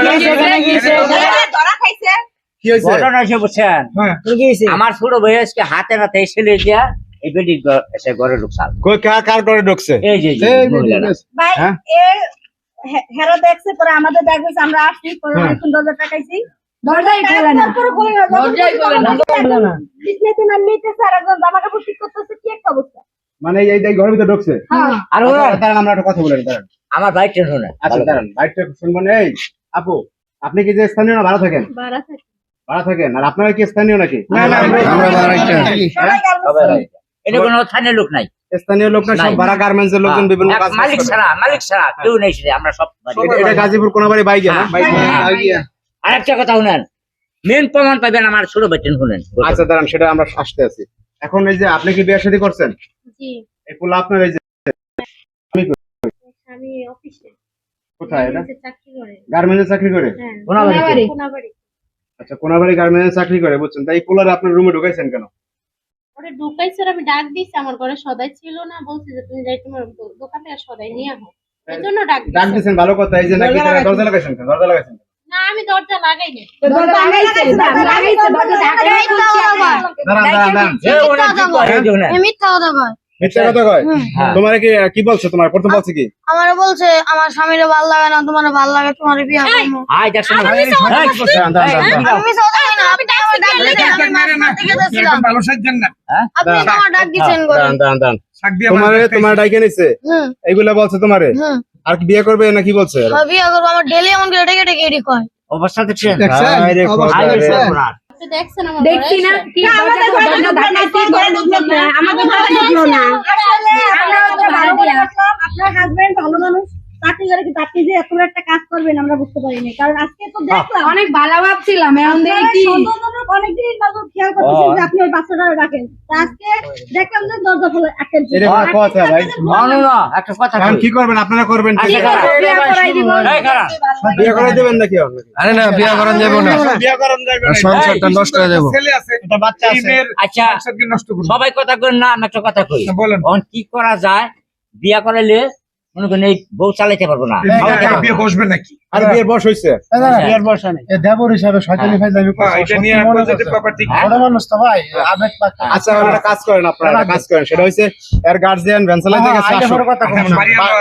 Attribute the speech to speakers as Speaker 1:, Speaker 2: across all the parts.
Speaker 1: হয়েছে?
Speaker 2: ঘটনা এসে বুঝছেন? আমার ছোট ভাই আজকে হাতে নাতে ছেলে দিয়া এই বেটি এসে ঘরে ঢুকছাল
Speaker 1: কই কার কার করে ঢুকছে?
Speaker 2: এই যে এই
Speaker 3: ভাই
Speaker 1: হ্যাঁ?
Speaker 3: এ হেরো দেখছে পরে আমাদের দেখ আমরা আসছি পরে
Speaker 1: হ্যাঁ।
Speaker 3: দরজা টাকাইছি
Speaker 4: দরজাই খোলে না।
Speaker 3: তারপরে খুলে না,
Speaker 4: দরজাই খোলে না।
Speaker 3: বিছনাতে নামিয়েছে আর একজন জামা কাপড় ঠিক করতেছে কি একটা অবস্থা।
Speaker 1: মানে এই এই ঘরের ভিতরে ঢুকছে?
Speaker 3: হ্যাঁ।
Speaker 2: আর
Speaker 1: আচ্ছা, দাঁড়ান আমরা একটা কথা দাঁড়ান।
Speaker 2: আমার ভাই টেনশনে
Speaker 1: আচ্ছা দাঁড়ান। বাইকটা শুনবেন এই। আপু আপনি কি যে স্থানীয় না ভাড়া থাকেন? ভাড়া থাকেন আর আপনারা কি স্থানীয় নাকি?
Speaker 2: এটা কোনো স্থানীয় লোক নাই।
Speaker 1: স্থানীয় লোক না সব
Speaker 2: নাই।
Speaker 1: ভাড়া গার্মেন্টস এর লোকজন বিভিন্ন কাজ
Speaker 2: মালিক ছাড়া মালিক ছাড়া কেউ নেই আমরা সব
Speaker 1: এটা- এটা গাজীপুর কোনাবাড়ি বাইকে না?
Speaker 2: হ্যাঁ। কথা শুনেন মেন প্রমাণ পাবেন আমার ছোট
Speaker 1: আচ্ছা দাঁড়ান সেটা আমরা আসতে আছি। এখন এই যে আপনি কি বিয়ে শাদী করছেন?
Speaker 3: জি।
Speaker 1: এই পোলা আপনার এই যে কোথায় এটা? গার্মেন্টসে চাকরি করে?
Speaker 3: হ্যাঁ।
Speaker 1: আচ্ছা কোনাবাড়ি গার্মেন্টসে চাকরি করে বুঝছেন? তাই পোলারে আপনার রুমে ঢুকাইছেন কেন?
Speaker 5: ওরে ঢুকাইছে আর আমি ডাক দিছি আমার ঘরে সদাই ছিল না বলছি যে তুমি যাই তোমার দোকানে আর সদাই নিয়ে আহো এই জন্য ডাক
Speaker 1: ডাক
Speaker 5: দিছি।
Speaker 1: ভালো কথা এই যে নাকি তারা দরজা লাগাইছেন। কেন? দরজা লাগাইছেন
Speaker 5: না আমি দরজা লাগাই নাই
Speaker 4: দরজা লাগাইছে, লাগাইছে, দরজা ঢাকা
Speaker 1: দাঁড়ান দাঁড়ান দাঁড়ান।
Speaker 6: মিথ্যা কথা কয়
Speaker 1: মিথ্যা কথা কয়?
Speaker 2: হ্যাঁ।
Speaker 1: তোমার কি কি বলছে তোমার? প্রথম বলছে কি?
Speaker 6: আমারে বলছে আমার স্বামীরে ভালো লাগে না তোমার ভালো লাগে তোমার বিয়ে করব।
Speaker 2: আয় দেখছেন
Speaker 1: দাঁড়ান, দাঁড়ান, দাঁড়ান।
Speaker 6: আমি সত্যি না আপনি আমার ডাক আমি আপনি আমার।
Speaker 1: তোমারে তোমার নিছে এইগুলা বলছে তোমারে? আর কি বিয়ে করবে না কি বলছে
Speaker 6: বিয়ে করব আমার ডেলি এমন করে ডেকে ডেকে এডি কয়।
Speaker 2: অবস্থা দেখছেন?
Speaker 1: আরে খোদা
Speaker 5: আপনি দেখছেন আমার
Speaker 4: দেখছি না কি দরজা দরজা ঢাকাইছি ঘরে ঢুকলো না আমাদের ঘরে ঢুকলো না।
Speaker 3: আমরা তো ভালো করে রাখলাম আপনার হাজবেন্ড ভালো মানুষ। চাকরি করে কিন্তু আপনি যে এত একটা কাজ করবেন আমরা বুঝতে পারিনি। কারণ আজকে তো দেখলাম।
Speaker 4: অনেক ভালো ভাবছিলাম এখন দেখি। কি
Speaker 3: অনেকদিন নজর খেয়াল করতেছেন যে আপনি ওই বাচ্চাটা রাখেন। আজকে দেখলাম যে দরজা খুলে আটকে
Speaker 1: এটা কোনো কথা ভাই।
Speaker 2: না, না, না, একটা কথা
Speaker 1: এখন কি করবেন? আপনারা করবেন কি?
Speaker 2: আচ্ছা,
Speaker 4: বিয়ে করাই দিব
Speaker 1: বিয়ে করে দেবেন নাকি
Speaker 7: আরে না বিয়া করান যাব না।
Speaker 1: বিয়ে করেন যাবে
Speaker 7: আর সংসারটা নষ্ট হয়ে যাব।
Speaker 1: এটা বাচ্চা আছে।
Speaker 2: আচ্ছা সবাই কথা কই না আমি একটা কথা কই। এখন কি করা যায় বিয়া করাইলে মনে করেন এই বউ চালাইতে পারব না। খাওয়াইতে
Speaker 8: বসবে নাকি?
Speaker 1: আর বিয়ের বয়স হইছে।
Speaker 8: বিয়ের বসা নেই
Speaker 7: দেবর হিসাবে শয়তানি ফাইজলামি
Speaker 8: এটা নিয়ে পজিটিভ ব্যাপারটি
Speaker 2: হ্যাঁ?
Speaker 7: মানুষ তো ভাই আবেগ পাচ্ছে
Speaker 1: আচ্ছা একটা কাজ করেন আপনারা কাজ করেন। সেটা হইছে এর গার্জিয়ান ভ্যানসালাই থেকে
Speaker 7: আইলে
Speaker 1: আসুক।
Speaker 7: বড় কথা কম না।
Speaker 1: বা-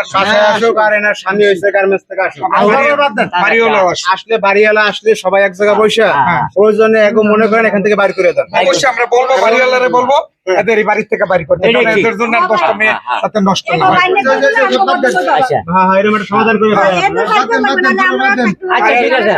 Speaker 1: আসুক। আর এনার স্বামী হইছে গার্মেন্টস থেকে আসুক।
Speaker 8: বাড়িওয়ালা
Speaker 1: আসলে বাড়িওয়ালা আসলে সবাই এক জায়গায় বসে। প্রয়োজনে এগো মনে করেন এখান থেকে বাইর করে দেন।
Speaker 8: অবশ্যই আমরা বলব বাড়িওয়ালারে বলব। এদের বাড়ি বাড়ির থেকে বাড়ি করতে এদের জন্য দশটা মেয়ে
Speaker 2: হ্যাঁ,
Speaker 8: নষ্ট না
Speaker 3: এটা
Speaker 8: হয়।
Speaker 3: বাইরে করতে না,
Speaker 2: আচ্ছা
Speaker 1: হ্যাঁ হ্যাঁ
Speaker 2: আচ্ছা ঠিক আছে